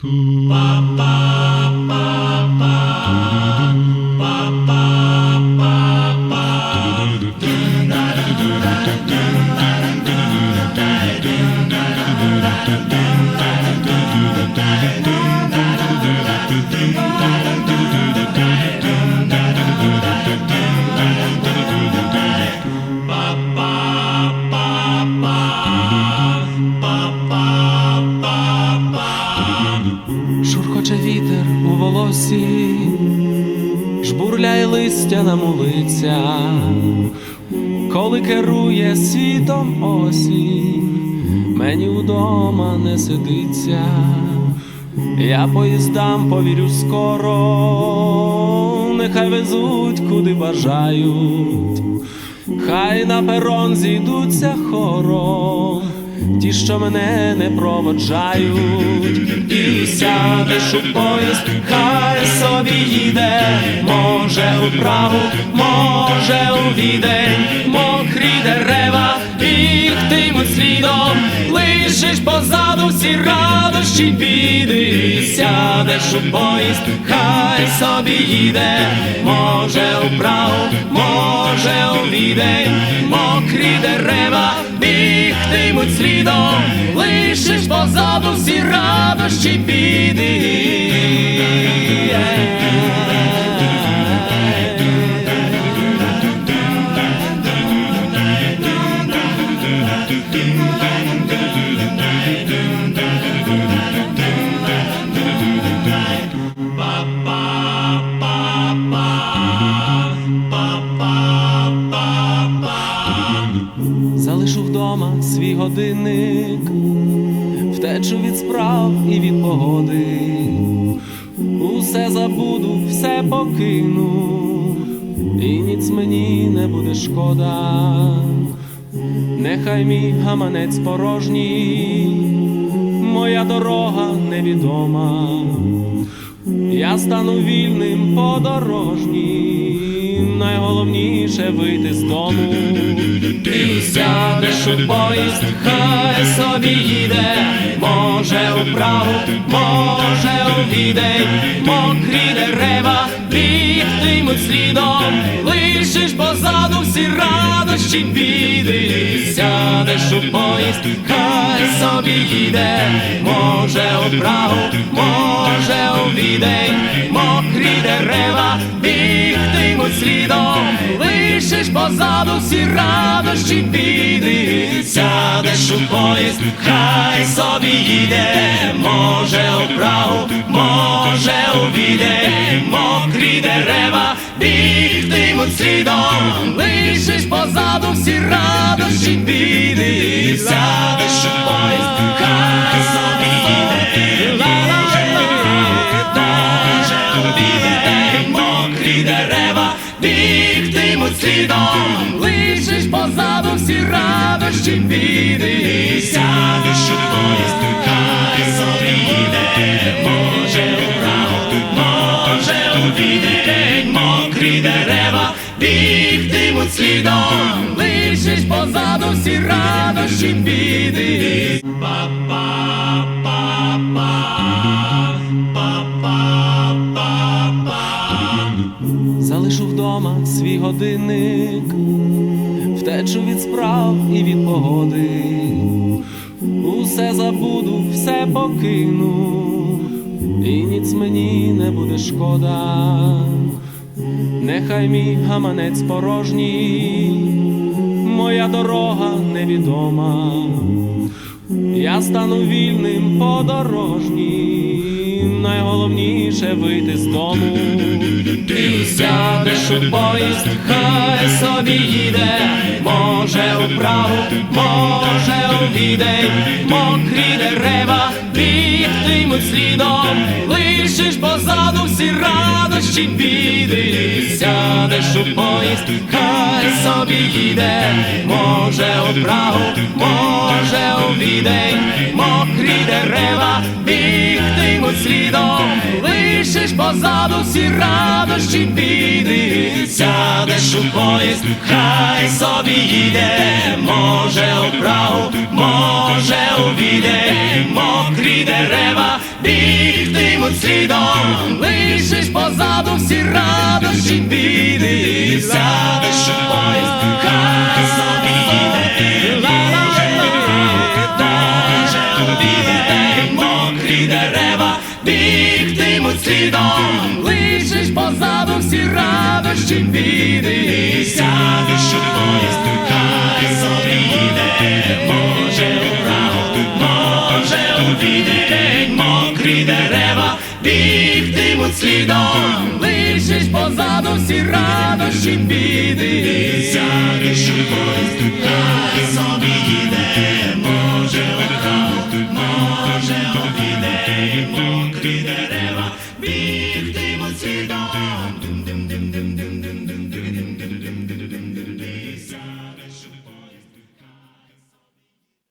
Dun, dun, dun. Жбурляє листя на мулиця, коли керує світом осінь, мені вдома не сидиться, я поїздам повірю скоро, нехай везуть куди бажають, хай на перон зійдуться хором. Ті, що мене не проводжають, і сядеш у поїзд, хай собі їде, може у праву, може у лишиш позаду всі радощі біди, сядеш у поїзд, хай собі їде, може у Прагу, може у відень, мокрі дерева, бігтимуть слідом, лишиш позаду всі радощі біди. Залишу вдома свій годинник, втечу від справ і від погоди, усе забуду, все покину, і ніц мені не буде шкода, нехай мій гаманець порожній, моя дорога невідома, я стану вільним подорожнім, найголовніше вийти з дому. Ти сядеш у поїзд, хай собі їде, може у Прагу, може у відень, мокрі дерева, бігтимуть слідом, лишиш позаду всі радощі біди, сядеш у поїзд, хай собі їде, може у Прагу, може у відень, мокрі дерева, слідом, лишиш позаду всі радощі біди, сядеш у поїзд, хай собі їде, може у Прагу, може відень, мокрі дерева, бігтимуть слідом, лишиш позаду всі радощі біди, бігтимуть слідом, лишиш позаду всі радощі біди, сядеш у поїзд, хай собі їде, може у Прагу, може у відень, мокрі дерева, бігтимуть слідом, лишиш позаду всі радощі біди. Годинник, втечу від справ і від погоди, усе забуду, все покину, і ніц мені не буде шкода, нехай мій гаманець порожній, моя дорога невідома, я стану вільним подорожнім, найголовніше вийти з дому. Ти сядеш у хай собі їде, може у Прагу, може відень, мокрі дерева, бігтимуть слідом, лишиш позаду всі радощі біди, сядеш у поїзд, хай собі їде, може у Прагу, може відень, мокрі дерева, бігтимуть слідом, лишиш позаду всі радощі біди, сядеш у поїзд, хай собі їде, може у Прагу, може у відень, мокрі дерева, біг бігтимуть слідом, лишиш позаду всі радощі біди. Сядеш у поїзд, хай собі їде, може увійде, мокрі дерева, Дідом лишиш позаду всі радощі біди. Сядеш, що поїзд тут та собі йде, може ура, тут може у день мокрі дерева, бігтимуть слідом, лишиш позаду всі радощі біди. Сядеш, що поїзд тут та собі йде, може ура, тут може у день мокрі дерева.